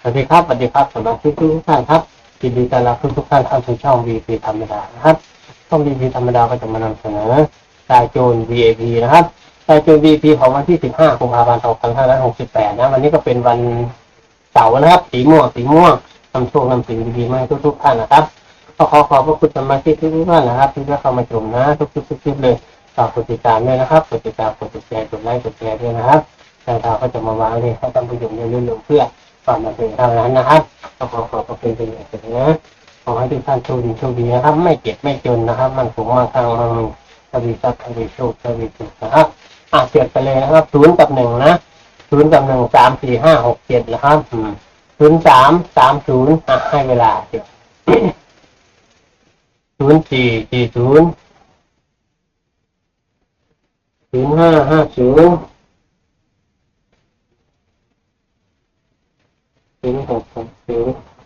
สวัสดีครับสวัสดีครับสมาชิกทุกท่านครับยินดีต้อนรับทุกทุกๆท่านเข้าสู่ช่อง VP ธรรมดานะครับช่อง VP ธรรมดาก็จะมานำเสนอรายโจร VAP นะครับรายโจร VAP ของวันที่ 15กุมภาพันธ์2568 นะ วันนี้ก็เป็นวันเสาร์นะครับ สีม่วงสีม่วงนำโชคนำสิ่งดีๆมาให้ทุกๆท่านนะครับก็ขอขอบพระคุณสมาชิกทุกท่านนะครับ ที่ได้เข้ามาชมนะ ทุกๆคลิปเลยฝากกดติดตามด้วยนะครับกดติดตามกดติดแชร์กดไลค์กดแชร์ด้วยนะครับทางเราก็จะมาวางเลยให้ท่านผู้ชมได้รู้เรื่องเพื่อ ความบันเทิงเท่านั้นนะครับก็ขอขอบพระคุณเป็นอย่างสูงนะขอให้ทุกท่านโชคดีโชคดีนะครับ ไม่เจ็บไม่จนนะครับ มันสูงมากทางมันมีทวีทรัพย์ทวีโชคทวีสุขนะครับอะเปลี่ยนไปเลยนะครับศูนย์กับหนึ่งนะศูนย์กับหนึ่งสามสี่ห้าหกเจ็ดนะครับศูนย์สามสามศูนย์อะให้เวลาเดี๋ยวศูนย์สี่สี่ศูนย์ศูนย์ห้าห้าศูนย์ ศูนย์หกห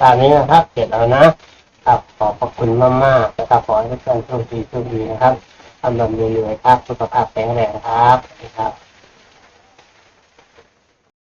ตามนี้นะครับเสร็จแล้วนะครับขอบพระคุณมากๆนะครับขอให้ทุกท่านโชคดีโชคดีนะครับทำลำรวยๆครับสุขภาพแข็งแรงครับสวัสดีครับ